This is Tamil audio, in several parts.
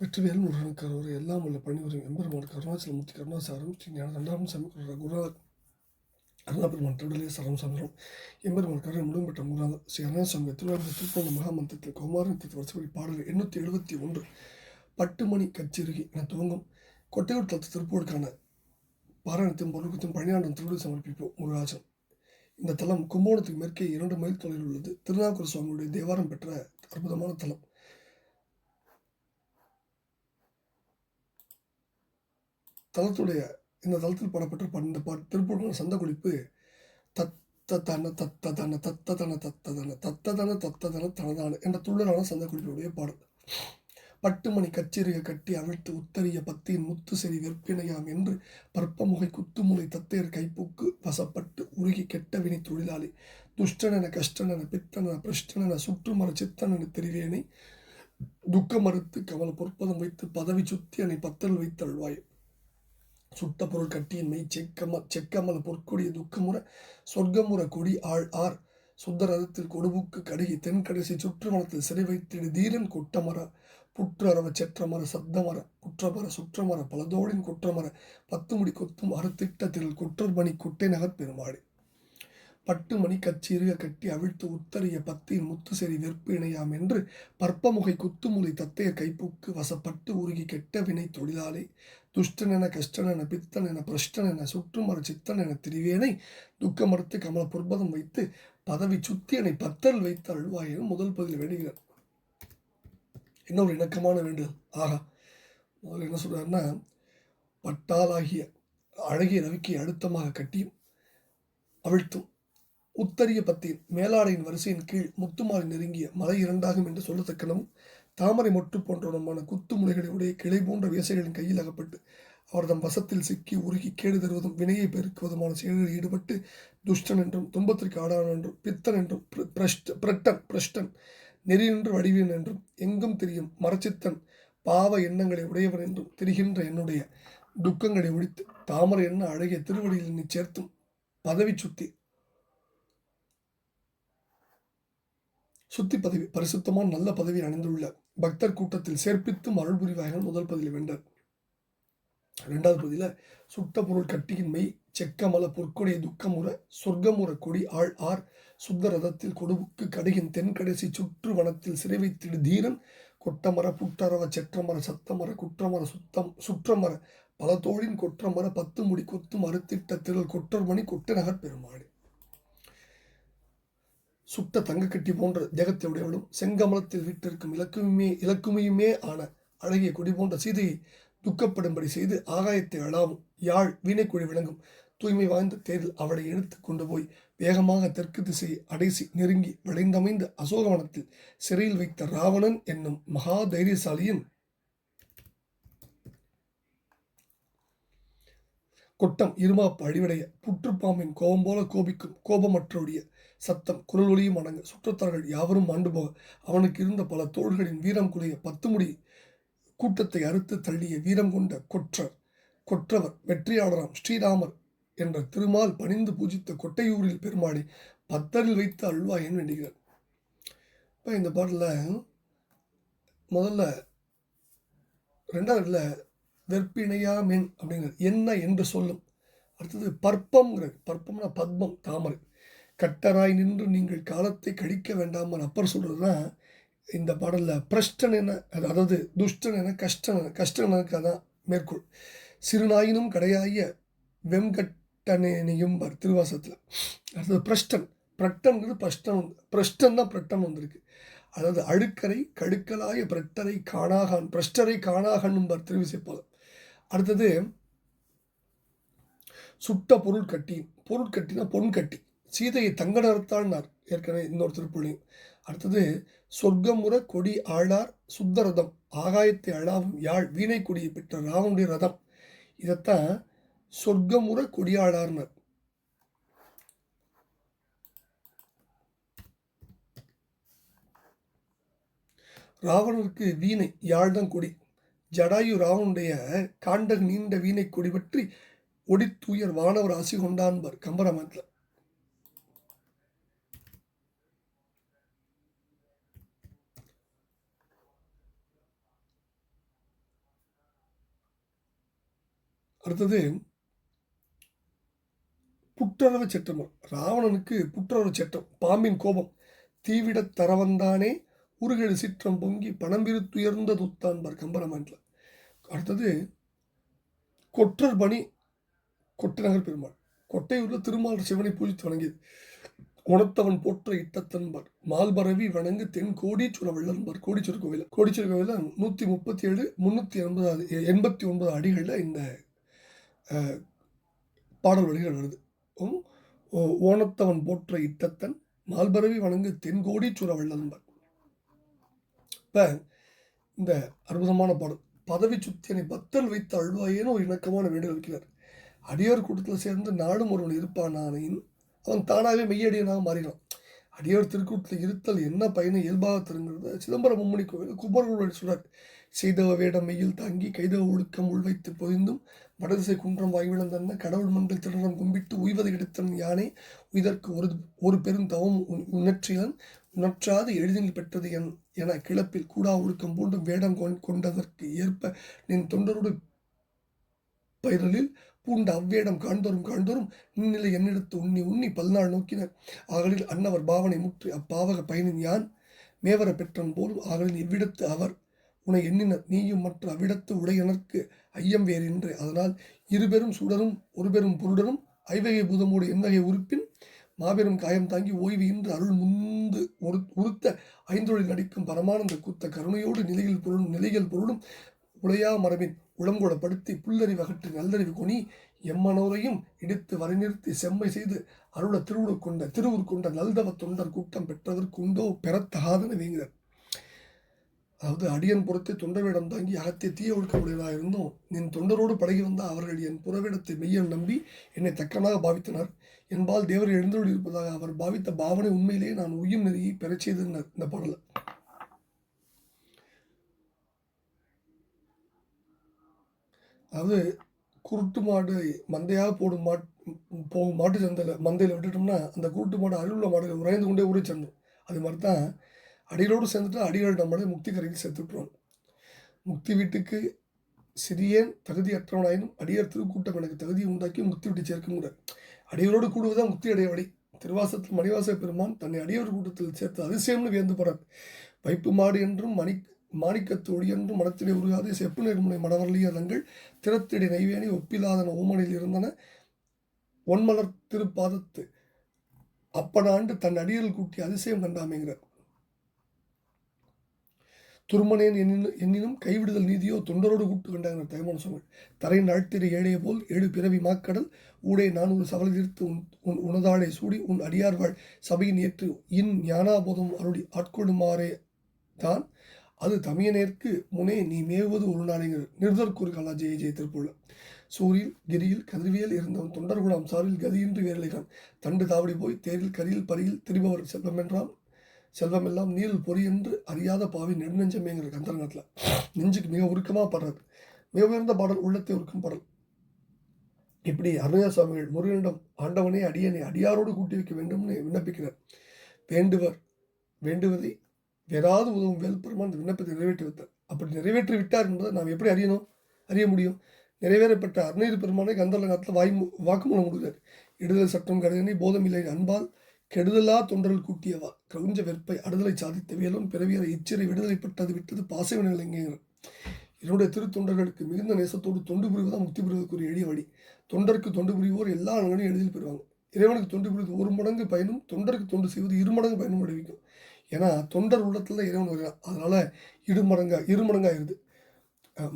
வெற்றிவேல் முருகனுக்கு அரோர் எல்லாம் உள்ள பணிபுரியும் எம்பெருமான் கருணாச்சலமூர்த்தி கருணாசாரம் ஸ்ரீ ஞான தண்டாரம் சாமி குருநா அருணாபெருமான் திருடலே சரம் சந்திரம் எம்பெருமான் கருணை முழும்பெற்ற முருகன் ஸ்ரீ அருணாசாமி திருவாரூர் திருப்பந்த மகாமந்திரத்தில் கௌமாரன் தத்து வருஷப்படி பாடல் எண்ணூற்றி எழுபத்தி ஒன்று பட்டு மணி கச்சேருகி என துவங்கும் கொட்டையூர் தத்து திருப்பூருக்கான பாராயணத்தையும் பொருளுக்கும் பணியாண்டம் திருவிழா சமர்ப்பிப்போம் முருகாசன் இந்த தலம் கும்போணத்துக்கு மேற்கே இரண்டு மைல் தொலைவில் உள்ளது. திருநாகூர் சுவாமியுடைய தேவாரம் பெற்ற அற்புதமான தலம். தலத்துடைய இந்த தளத்தில் பாடப்பட்ட பண் இந்த பா திருப்பூர் சந்த குறிப்பு தத்த தன தத்த தன தத்த தன தத்த தன தத்த தன தத்த தன தனதான என்ற துள்ளலான சந்த குறிப்பினுடைய பாடல். பட்டுமணி கச்சேரியை கட்டி அவிழ்த்து உத்தரிய பத்தியின் முத்து செறி வெற்பினையாம் என்று பற்பமுகை குத்துமுலை தத்தையர் கைப்புக்கு வசப்பட்டு உருகி கெட்ட வினை தொழிலாளி. துஷ்டனென கஷ்டனென பித்தனென பிரஷ்டனென சுற்றுமர சித்தனென தெரிவேனை. துக்க மறுத்து கவல பொற்பதம் வைத்து பதவி சுத்தி அணை பத்தல் வைத்தல்வாய் சுட்ட பொருள் கட்டியின் மெய் செக்கம செக்கமல பொற்கொடிய துக்கமுற சொர்க்கமுற கொடி ஆள் ஆர். சுந்தரதத்தில் கொடுபுக்கு கடுகி தென்கடைசி சுற்றுமணத்தில் சிறை வைத்திடு தீரன் கொட்டமர புற்றரவ செற்றமர சத்தமர குற்றமர சுற்றமர பலதோடின் குற்றமர பத்துமுடி கொத்தும் அறுத்திட்டத்தில் குற்றர்மணி குட்டை நகர் பெருமாடு பட்டு மணி கச்சீருக கட்டி அவிழ்த்து உத்தரிய பத்தியின் முத்து செறி வெறுப்பு இணையாம் என்று பற்பமுகை குத்துமுலை தத்தைய கைப்புக்கு வசப்பட்டு உருகி கெட்ட வினை தொழிலாளி. துஷ்டனென கஷ்டனென பித்தனென பிரஷ்டனென சுற்றுமர சித்தனென திரிவேனை துக்கமறுத்து கமல புர்பதம் வைத்து பதவி சுத்தியனை பத்தல் வைத்து அழுவாயினும் முதல் பதில் வேண்டுகிறார். என்ன ஒரு இணக்கமான வேண்டுதல்? ஆகா முதல்ல என்ன சொல்கிறாருன்னா பட்டாலாகிய அழகிய ரவிக்கு அழுத்தமாக கட்டியும் அவிழ்த்தும். உத்தரிய பத்தியின் மேலாடையின் வரிசையின் கீழ் முத்துமாறி நெருங்கிய மலை இரண்டாகும் என்று சொல்லத்தக்கனவும் தாமரை மொட்டு போன்றவனமான குத்து முனைகளை உடைய கிளை போன்ற வேசைகளின் கையில் அகப்பட்டு அவர்தம் வசத்தில் சிக்கி உருகி கேடு தருவதும் வினையை பெருக்குவதுமான செயல்களில் ஈடுபட்டு துஷ்டன் என்றும் துன்பத்திற்கு ஆடான் என்றும் பித்தன் என்றும் பிர- பிரஷ்ட பிரட்டன் பிரஷ்டன் நெறி நின்று வடிவேன் என்றும் எங்கும் தெரியும் மரச்சித்தன் பாவ எண்ணங்களை உடையவன் என்றும் தெரிகின்ற என்னுடைய துக்கங்களை ஒழித்து தாமரை என்ன அழகிய திருவடியில் நீ சேர்த்தும் பதவி சுத்தி சுத்தி பதவி பரிசுத்தமான நல்ல பதவி அணிந்துள்ள பக்தர் கூட்டத்தில் சேர்ப்பித்தும் அருள் புரிவாய்கள் முதல் பதில் வென்றார். இரண்டாவது பகுதியில் சுட்ட பொருள் கட்டியின் மெய் செக்கமல பொற்கொடிய துக்கமுற சொர்க்கமுற கொடி ஆள் ஆர் சுத்த ரதத்தில் கொடுவுக்கு கடுகின் தென்கடைசி சுற்று வனத்தில் சிறை வைத்திடு தீரன் கொட்டமர புட்டரவ செற்றமர சத்தமர குற்றமர சுத்தம் சுற்றமர பல தோழின் கொற்றமர பத்து முடி கொத்தும் அறுத்திட்ட திரள் கொற்றர்மணி கொட்ட நகர் பெருமாடு. சுட்ட தங்கக்கட்டி போன்ற தேகத்தை உடையவளும் செங்கமலத்தில் வீட்டிற்கும் இலக்குமே இலக்குமையுமே ஆன அழகிய கொடி போன்ற சீதையை துக்கப்படும்படி செய்து ஆகாயத்தை அழாவும். யாழ் வீணைக்குழி விளங்கும். தூய்மை வாய்ந்த தேரில் அவளை எடுத்து கொண்டு போய் வேகமாக தெற்கு திசையை அடைசி நெருங்கி விளைந்தமைந்த அசோகவனத்தில் சிறையில் வைத்த ராவணன் என்னும் மகா தைரியசாலியின் கொட்டம் இருமாப்பு அழிவடைய புற்றுப்பாம்பின் கோபம் போல கோபிக்கும் கோபமற்றோடைய சத்தம் குரல் ஒளியும் அடங்க. சுற்றத்தார்கள் யாவரும் ஆண்டு போக அவனுக்கு இருந்த பல தோள்களின் வீரம் குறைய பத்து முடி கூட்டத்தை அறுத்து தள்ளிய வீரம் கொண்ட கொற்றர் கொற்றவர் வெற்றியாளராம் ஸ்ரீராமர் என்ற திருமால் பணிந்து பூஜித்த கொட்டையூரில் பெருமாளை பத்தரில் வைத்து அல்வாயன் வேண்டுகிறார். இப்போ இந்த பாட்டில் முதல்ல ரெண்டாவதுல வெற்பிணையா மென் அப்படிங்கிறது என்ன என்று சொல்லும். அடுத்தது பற்பம்ங்கிறது. பற்பம்னா பத்மம் தாமரை. கட்டராய் நின்று நீங்கள் காலத்தை கழிக்க வேண்டாமல் அப்பர் சொல்கிறதுனா இந்த பாடலில் பிரஷ்டன் என அதாவது துஷ்டன் என கஷ்டன் என எனக்கு அதான் மேற்கோள். சிறுநாயினும் கடையாய வெம்கட்டனேனையும் திருவாசத்தில் அடுத்தது பிரஷ்டன். பிரட்டன்கிறது பிரஷ்டன் வந்து பிரஷ்டன் தான் பிரட்டன் வந்திருக்கு. அதாவது அழுக்கரை கடுக்கலாய பிரட்டரை காணாகான் பிரஷ்டரை காணாகன்னும் பர் திருவிசைப்பாளர் அடுத்தது சுட்ட பொருள் கட்டி பொருள் கட்டினா பொன் கட்டி. சீதையை தங்க நிறத்தாள்னார் ஏற்கனவே இன்னொரு திருப்புள்ளியும் அடுத்தது சொர்க்கமுற கொடி ஆளார் சுத்த ரதம் ஆகாயத்தை அழாவும் யாழ் வீணை கொடியை பெற்ற ராவனுடைய ரதம். இதைத்தான் சொர்க்கமுற கொடியாளார்னர் ராவணருக்கு வீணை யாழ்தான் கொடி. ஜடாயு ராவனுடைய காண்டக நீண்ட வீணை கொடி பற்றி ஒடித்துயர் வானவர் ஆசி கொண்டான்பர் கம்பராமாயணத்தில் அடுத்தது புற்றரவு சட்டம்? ராவணனுக்கு புற்றரவு சட்டம் பாம்பின் கோபம். தீவிடத் தரவந்தானே உருகெழு சிற்றம் பொங்கி பணம்பிருத்துயர்ந்த துத்தான்பார் கம்பராமாயணத்தில் அடுத்தது கொற்றர் பணி கொட்டநகர் பெருமாள். கொட்டையூரில் திருமால் சிவனை பூஜித்து வணங்கியது. குணத்தவன் போற்ற இட்டத்தன்பர். மால்பரவி வணங்கு தென் கோடீச்சுர வள்ளன்பர். கோடீச்சுர கோவில் கோடீச்சுர கோவிலில் நூற்றி முப்பத்தி ஏழு முந்நூற்றி எண்பதாவது எண்பத்தி ஒன்பது அடிகளில் இந்த பாடல் வழிகள் வருது. உம், ஓ- ஓணத்தவன் போற்ற இட்டத்தன் மால்பரவி வணங்கு தென்கோடி கோடீச்சுர வள்ளன்பர் இப்போ இந்த அற்புதமான பாடல் பதவி சுத்தியனை பத்தல் வைத்து அழுவாயேன்னு ஒரு இணக்கமான வேண்டுகோள் வைக்கிறார் அடியார் கூட்டத்தில் சேர்ந்து நாடும் ஒருவன் இருப்பானானின் அவன் தானாகவே மெய்யடியனாக மாறினான். அடியோர் திருக்கூட்டத்தில் இருத்தல் என்ன பயனை இயல்பாக தருங்கிறத சிதம்பரம் மும்மணி கோவில் குபர்களுடைய சொல்கிறார் செய்தவ வேடமையில் தாங்கி கைதவ ஒழுக்கம் உள்வைத்து பொதிந்தும். வடதிசை குன்றம் வாய்விழந்தன்ன கடவுள் மண்டல் திருநம் கும்பிட்டு உய்வது எடுத்தன் யானை. இதற்கு ஒரு ஒரு பெருந்தவம் தவம் உணர்ச்சியன் உணற்றாது எளிதில் பெற்றது என் என கிளப்பில் கூடா ஒழுக்கம் பூண்டும் வேடம் கொண்- கொண்டதற்கு ஏற்ப நின் தொண்டரோடு பயிரலில் பூண்ட அவ்வேடம் காண்தோறும் காண்தோறும் நின்னிலை என்னிடத்து உண்ணி உண்ணி பல்நாள் நோக்கினர். ஆகலில் அன்னவர் பாவனை முற்றி அப்பாவக பயனின் யான். மேவர பெற்றன் போலும் ஆகலில் இவ்விடத்து அவர் உனை எண்ணினர் நீயும் மற்ற அவ்விடத்து உடையனர்க்கு ஐயம் வேறின்று அதனால் இருபெரும் சுடரும் ஒரு பெரும் பொருடரும் ஐவகை பூதமோடு எந்தகை உறுப்பின் மாபெரும் காயம் தாங்கி ஓய்வு இன்று அருள் முந்து ஒரு உறுத்த ஐந்தொழில் நடிக்கும் பரமானந்த கூத்த கருணையோடு நிலையில் பொருளும் நிலைகள் பொருளும் உடையா மரபின் உளங்கொடப்படுத்தி புல்லறிவு அகற்றி நல்லறிவு கொனி எம்மனோரையும் இடித்து வரைநிறுத்தி செம்மை செய்து அருள திருவுருக் கொண்ட திருவுருக் கொண்ட நல்தவ தொண்டர் கூட்டம் பெற்றதற்கு உண்டோ? பெறத்தகாதன வீங்கிறார் அதாவது அடியன் புறத்தை தொண்டவிடம் தாங்கி அகத்தை தீய ஒழுக்கமுடையதாக இருந்தும் நின் தொண்டரோடு பழகி வந்த அவர்கள் என் புறவிடத்தை மெய்யன் நம்பி என்னை தக்கனாக பாவித்தனர். என்பால் தேவர் எழுந்தோடு இருப்பதாக அவர் பாவித்த பாவனை உண்மையிலேயே நான் உயும் நெறியை பெறச் செய்தனர் இந்த பாடல அதாவது குருட்டு மாடு மந்தையாக போடும் மாட் போகும் மாட்டு சந்தையில் மந்தையில் விட்டுட்டோம்னா அந்த குருட்டு மாடு அருளுள்ள மாடுகள் உறைந்து கொண்டே ஊறி செல்லும் அது மாதிரி தான் அடிகளோடு சேர்ந்துட்டு அடிகள் நம்மளை முக்தி கரைக்கு சேர்த்துட்டுறோம் முக்தி வீட்டுக்கு சிறியேன் தகுதியற்றவனாயினும் அடியார் திருக்கூட்டம் எனக்கு தகுதி உண்டாக்கி முக்தி விட்டு சேர்க்குங்கிற அடிகளோடு கூடுவதுதான் முக்தி அடைய வழி. திருவாசத்தில் மணிவாச பெருமான் தன்னை அடியோர் கூட்டத்தில் சேர்த்து அதிசயம்னு வியந்து போறார் வைப்பு மாடு என்றும் மணி மாணிக்கத்தோடி என்றும் மனத்திலே உருகாதே செப்பு நெருமுனை மடவர்லியதங்கள் திறத்திடை நைவேணி ஒப்பிலாதன ஓமனில் இருந்தன. ஒன்மலர் திருப்பாதத்து அப்பனாண்டு தன் அடியில் கூட்டி அதிசயம் கண்டாமைங்கிறார். துருமனேன் எண்ணினும் எண்ணினும் கைவிடுதல் நீதியோ தொண்டரோடு கூட்டு கண்டாங்க தைமோன் சொன்னாள் தரையின் அழ்த்திரை ஏழைய போல் ஏழு பிறவி மாக்கடல் ஊடே நான் ஒரு சவலை தீர்த்து உன் உன் உனதாளை சூடி உன் அடியார்வாள் சபையின் ஏற்று இன் ஞானாபோதம் அருளி ஆட்கொள்ளுமாறே தான். அது தமியனேற்கு முனே நீ மேவுவது ஒரு நாளைங்கிற நிர்தற்கூறு கலா ஜெய ஜெய திருப்புள்ள. சூரில் கிரியில் கதிர்வியல் இருந்தவன் தொண்டர்குணம் சாரில் கதியின்றி வேலைகான் தண்டு தாவடி போய் தேரில் கரியில் பரியில் திரிபவர் செல்வமென்றாம் செல்வமெல்லாம் நீரில் பொறி என்று அறியாத பாவி நெடுநெஞ்சமேங்கிற கந்தரங்கத்தில். நெஞ்சுக்கு மிக உருக்கமாக பாடுறது. மிக உயர்ந்த பாடல் உள்ளத்தை உருக்கும் பாடல். இப்படி அருணா சுவாமிகள் முருகனிடம் ஆண்டவனே அடியனை அடியாரோடு கூட்டி வைக்க வேண்டும்னு விண்ணப்பிக்கிறார். வேண்டுவர் வேண்டுவதை வேறாவது உதவும் வேல்பெருமான் இந்த விண்ணப்பத்தை நிறைவேற்றி வைத்தார். அப்படி நிறைவேற்றி விட்டார் என்பதை நாம் எப்படி அறியணும்? அறிய முடியும். நிறைவேறப்பட்ட அருணகிரி பெருமானை கந்தரங்கத்தில் வாய் வாக்குமூலம் கொடுக்கிறார். இடுதல் சட்டம் கருதனை போதமில்லை அன்பால் கெடுதலா தொண்டர்கள் கூட்டியவா? கிரௌஞ்ச வெற்பை அடுதலை சாதித்த வேலும் பிறவியரை இச்சிறை விடுதலைப்பட்டது விட்டது பாசவின எங்கேங்கிறார் என்னுடைய திருத்தொண்டர்களுக்கு மிகுந்த நேசத்தோடு தொண்டு புரிவதான் முக்தி பெறுவதற்குரிய எளிய வழி. தொண்டருக்கு தொண்டு புரிவோர் எல்லா நலனையும் எளிதில் பெறுவாங்க. இறைவனுக்கு தொண்டு புரிவது ஒரு மடங்கு பயனும் தொண்டருக்கு தொண்டு செய்வது இரு மடங்கு பயனும் விளைவிக்கும். ஏன்னா தொண்டர் உள்ளத்தில் தான் இறைவன் வருகிறான். அதனால் இரு மடங்கா இரு மடங்காயிருது.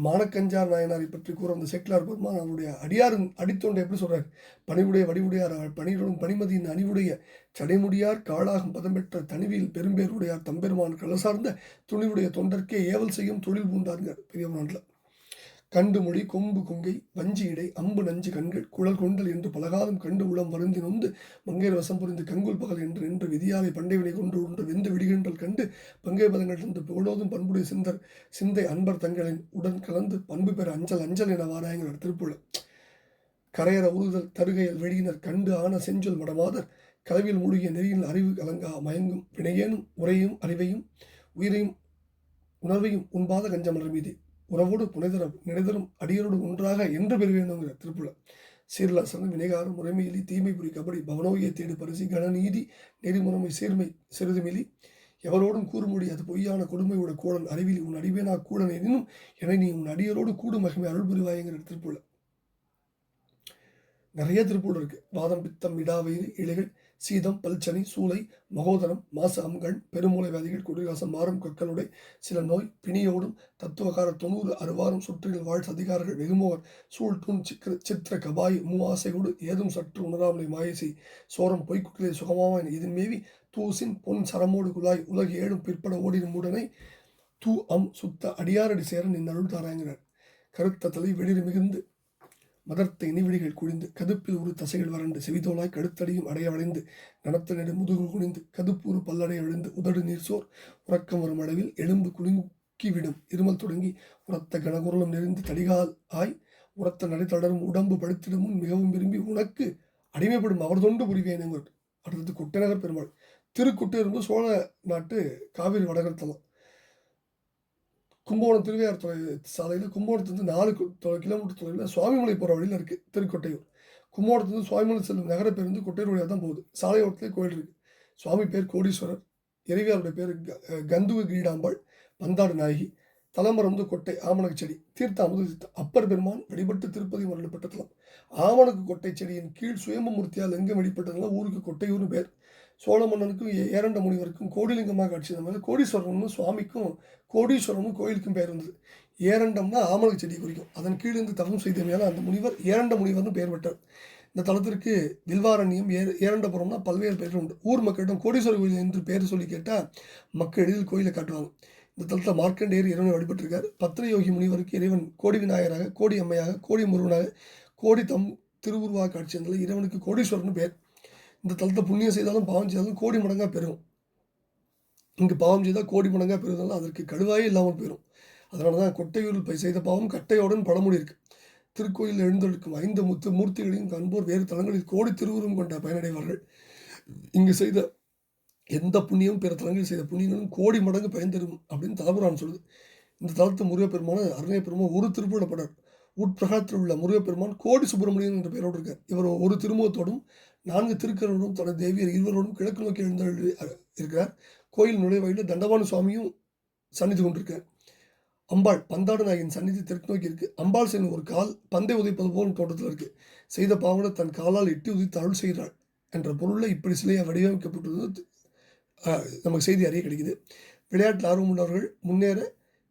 மானக்கஞ்சார் நாயனாரை பற்றி கூற அந்த செக்லார் பெருமான் அவருடைய அடியாரும் அடித்தொண்டை எப்படி சொல்றார்? பணிவுடைய வடிவுடையார் பணியுடன் பணிமதியின் அணிவுடைய சடைமுடியார் காளாகும் பதம் பெற்ற தனிவியில் பெரும்பேருடையார் தம்பெருமான் களசார்ந்த துணிவுடைய தொண்டர்க்கே ஏவல் செய்யும் தொழில் பூண்டாருங்கார் பெரியவனாட்டில் கண்டு மொழி கொம்பு கொங்கை வஞ்சி இடை அம்பு நஞ்சு கண்கள் குழல் கொண்டல் என்று பலகாலம் கண்டு உளம் வருந்தி நொந்து மங்கையர் வசம் புரிந்து கங்குல் பகல் என்று என்று விதியாலை பண்டை வினை கொண்டு ஒன்று வெந்து விடுகின்றல் கண்டு பங்கை பதங்கள் இருந்து புகழோதும் பண்புடைய சிந்தர் சிந்தை அன்பர் தங்களின் உடன் கலந்து பண்பு பெற அஞ்சல் அஞ்சல் என வாராயங்கள் திருப்புள்ள கரையற உறுதல் தருகையில் வெளியினர் கண்டு ஆன செஞ்சொல் மடமாதர் கலவில் மூழ்கிய நெறியின் அறிவு கலங்கா மயங்கும் வினையேனும் உரையும் அறிவையும் உயிரையும் உணர்வையும் உண்பாத கஞ்சமலர் மீது. உறவோடு புனைதரும் நினைதரும் அடியரோடு ஒன்றாக என்று பெற வேண்டும்ங்கிற திருப்புல. சீர்லாசனம் வினைகாரம் முறைமையிலி தீமை புரி கபடி பவனோகிய தேடு பரிசு கணநீதி நெறிமுறைமை சீர்மை சிறிதுமிலி. எவரோடும் கூற முடியாது பொய்யான கொடுமையோட கூடன் அறிவில் உன் அடிவேனா கூடன் எனினும் என நீ உன் அடியரோடு கூடும் மகிமை அருள் புரிவாயங்கிற திருப்புல. நிறைய திருப்பூர் இருக்கு. வாதம் பித்தம் விடாவயிறு இலைகள் சீதம் பல்சனி சூளை மகோதரம் மாச அம்கண் பெருமூளை வியாதிகள் குடிகாசம் மாறும் கற்களுடைய சில நோய் பிணியோடும் தத்துவகார தொண்ணூறு அறுவாறும் சுற்றில் வாழ் சதிகாரர்கள் வெகுமோர் சூழ் தூண் சித்திர சித்திர கபாய் மூ ஆசையோடு ஏதும் சற்று உணராமலை மாயசி சோரம் பொய்க்குட்டிலே சுகமாவான் இதன் மேவி தூசின் பொன் சரமோடு குழாய் உலக ஏழும் பிற்பட ஓடிடும் உடனே தூ அம் சுத்த அடியாரடி சேரன் என் அருள் தாராங்கிறார் கருத்த தலை வெளிர் மிகுந்து மதர்த்த இனிவிடிகள் குழிந்து கதுப்பில் ஒரு தசைகள் வறண்டு செவிதோலாய் கடுத்தடியும் அடைய வளைந்து நெடு முதுகு குனிந்து கதுப்பூறு பல்லடை விழுந்து உதடு நீர் சோர் உறக்கம் வரும் அளவில் எலும்பு குலுங்கிவிடும். இருமல் தொடங்கி உரத்த கனகுரலம் நெறிந்து தடிகால் ஆய் உரத்த நடை தொடரும் உடம்பு படுத்திடும் முன் மிகவும் விரும்பி உனக்கு அடிமைப்படும் அவர் தொண்டு புரிவேனுங்கிறார் அடுத்தது குட்டநகர் பெருமாள். திருக்குட்டையூர் சோழ நாட்டு காவிரி வடகர்த்தலம் கும்பகோணம் திருவையார் தொலை சாலையில் கும்பகோணத்துலேருந்து நாலு கிலோமீட்டர் தொலைவில் சுவாமிமலை போகிற வழியில் இருக்குது திருக்கொட்டையூர். கும்பகோணத்துலேருந்து சுவாமிமலை செல்லும் நகர பேருந்து கொட்டையூர் வழியாக தான் போகுது. சாலையோரத்துலேயே கோயில் இருக்குது சுவாமி பேர் கோடீஸ்வரர். இறைவியாருடைய பேர் க கந்துவ கிரீடாம்பாள். பந்தாடு நாயகி. தலமரம் வந்து கொட்டை ஆமணக்கு செடி. தீர்த்தாமது அப்பர் பெருமான் வழிபட்டு திருப்பதி மருளப்பட்ட தலம் ஆமணக்கு கொட்டை செடியின் கீழ் சுயம்பமூர்த்தியால் எங்கும் வெளிப்பட்டதுனால ஊருக்கு கொட்டையூர்னு பேர். சோழ மன்னனுக்கும் ஏரண்ட முனிவருக்கும் கோடிலிங்கமாக காட்சி தந்தது கோடீஸ்வரனும் சுவாமிக்கும் கோடீஸ்வரனும் கோயிலுக்கும் பெயர் வந்தது. ஏரண்டம்னா ஆமணக்கு செடி குறிக்கும். அதன் கீழிருந்து தவம் செய்தமையால் அந்த முனிவர் ஏரண்ட முனிவர்னு பெயர் பெற்றார். இந்த தலத்திற்கு வில்வாரண்யம் ஏ ஏரண்டபுரம்னா பல்வேறு பெயர்கள் உண்டு. ஊர் மக்களிடம் கோடீஸ்வரர் கோயில் என்று பெயர் சொல்லி கேட்டால் மக்கள் எளிதில் கோயிலை காட்டுவாங்க. இந்த தலத்தில் மார்க்கண்டேயர் இறைவனை வழிபட்டிருக்கார். பத்திரயோகி முனிவருக்கு இறைவன் கோடி விநாயகராக கோடி அம்மையாக கோடி முருகனாக கோடி தம் திருவுருவாக காட்சி தந்ததில் இறைவனுக்கு கோடீஸ்வரர்னு பேர் இந்த தலத்தை புண்ணியம் செய்தாலும் பாவம் செய்தாலும் கோடி மடங்காக பெறும். இங்கு பாவம் செய்தால் கோடி மடங்காக பெறுவதால் அதற்கு கழுவாயே இல்லாமல் போயிடும் அதனால தான் கொட்டையூரில் பை செய்த பாவம் கட்டையோடன் பழமொழி இருக்குது திருக்கோயில் எழுந்தொழிக்கும் ஐந்து முத்து மூர்த்திகளையும் காண்போர் வேறு தலங்களில் கோடி திருவுருவம் கொண்ட பயனடைவார்கள். இங்கு செய்த எந்த புண்ணியமும் பிற தலங்களில் செய்த புண்ணியங்களும் கோடி மடங்கு பயன் தரும் அப்படின்னு தலபுரான் சொல்லுது. இந்த தளத்து முருகப்பெருமான அருணய பெருமான் ஒரு திருப்பூடப்படார் உட்பிரகாரத்தில் உள்ள முருகப்பெருமான் கோடி சுப்பிரமணியன் என்ற பெயரோடு இருக்கார். இவர் ஒரு திருமுகத்தோடும் நான்கு திருக்கரோடும் தனது தேவியர் இருவரோடும் கிழக்கு நோக்கி எழுந்தருளி இருக்கிறார் கோயில் நுழைவாயில தண்டவான சுவாமியும் சந்நிதி கொண்டிருக்கார். அம்பாள் பந்தாடு நாயகன் சந்நிதி தெற்கு நோக்கி இருக்கு. அம்பாள் செய்யும் ஒரு கால் பந்தை உதைப்பது போல் தோட்டத்தில் இருக்கு. செய்த பாவனை தன் காலால் எட்டி உதித்து அருள் செய்கிறாள் என்ற பொருளில் இப்படி சிலையாக வடிவமைக்கப்பட்டுள்ளது நமக்கு செய்தி அறிய கிடைக்குது. விளையாட்டில் ஆர்வம் உள்ளவர்கள் முன்னேற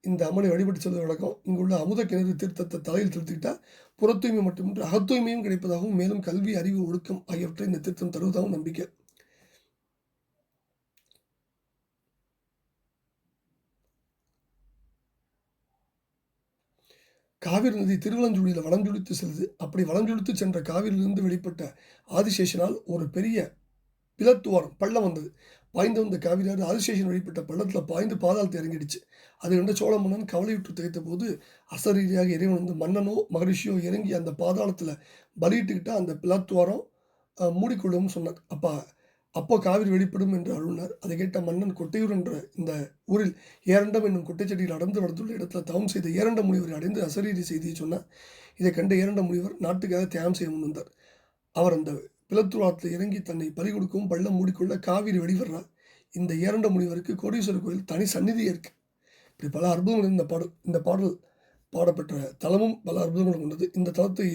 இந்த அம்மனை வழிபட்டு செல்வது வழக்கம். இங்குள்ள அமுத கிணறு தீர்த்தத்தை தலையில் திருத்திக்கிட்டா புற தூய்மை மட்டுமின்றி அகத்தூய்மையும் கிடைப்பதாகவும் மேலும் கல்வி அறிவு ஒழுக்கம் ஆகியவற்றை இந்த தீர்த்தம் தருவதாகவும் நம்பிக்கை. காவிரி நதி திருவலஞ்சுழியில் வளஞ்சொலித்து செல்லுது. அப்படி வளஞ்சொலித்து சென்ற காவிரியிலிருந்து வெளிப்பட்ட ஆதிசேஷனால் ஒரு பெரிய பிளத்துவாரம் பள்ளம் வந்தது. பாய்ந்து வந்த காவிரியாறு ஆதிசேஷன் வழிபட்ட பள்ளத்தில் பாய்ந்து பாதாளத்தை இறங்கிடுச்சு. அது கண்ட சோழ மன்னன் கவலையுற்று திகைத்த போது அசரீதியாக இறைவன் வந்து மன்னனோ மகரிஷியோ இறங்கி அந்த பாதாளத்தில் பலியிட்டுக்கிட்டால் அந்த பிளத்வாரம் அஹ், மூடிக்கொள்ளும்னு சொன்னார் அப்பா அப்போ காவிரி வெளிப்படும் என்று அருளினார். அதை கேட்ட மன்னன் கொட்டையூர் என்ற இந்த ஊரில் ஏரண்டம் என்னும் கொட்டைச்செடியில் அடர்ந்து வளர்ந்துள்ள இடத்துல தவம் செய்த ஏரண்ட முனிவரை அடைந்து அசரீதி செய்தியை சொன்னார். இதை கண்ட ஏரண்ட முனிவர் நாட்டுக்காக தியாகம் செய்ய முன் வந்தார். அவர் அந்த பிளத்துவாரத்தில் இறங்கி தன்னை பறிகொடுக்கவும் பள்ளம் மூடிக்கொள்ள காவிரி வெளிவர்றார் இந்த இரண்ட முனிவருக்கு கோடீஸ்வரர் கோயில் தனி சந்நிதி இருக்கு. இப்படி பல அற்புதங்கள் இந்த பாடல் இந்த பாடல் பாடப்பெற்ற தலமும் பல அற்புதங்கள் கொண்டது. இந்த தலத்தை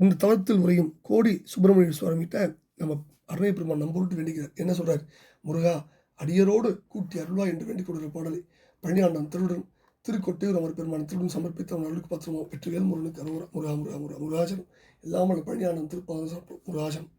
இந்த தளத்தில் உரையும் கோடி சுப்பிரமணிய சுவாமிகிட்ட நம்ம அருணை பெருமான் நம்பொருட்டு வேண்டிக்கிறார். என்ன சொல்றார்? முருகா அடியரோடு கூட்டி அருள்வா என்று வேண்டிக் கொடுக்கிற பாடலை பழனியாண்டன் திருடன் திருக்கொட்டையூர் அமர் பெருமான் திருடன் சமர்ப்பித்த அவன் அருளுக்கு பத்திரமோ வெற்றிவேல் முருகனுக்கு அருவரா முருகா முருகா முருகா முருகாஜனம் எல்லாமல் பழனியாண்டன் திருப்பாதம் முருகாஜனம்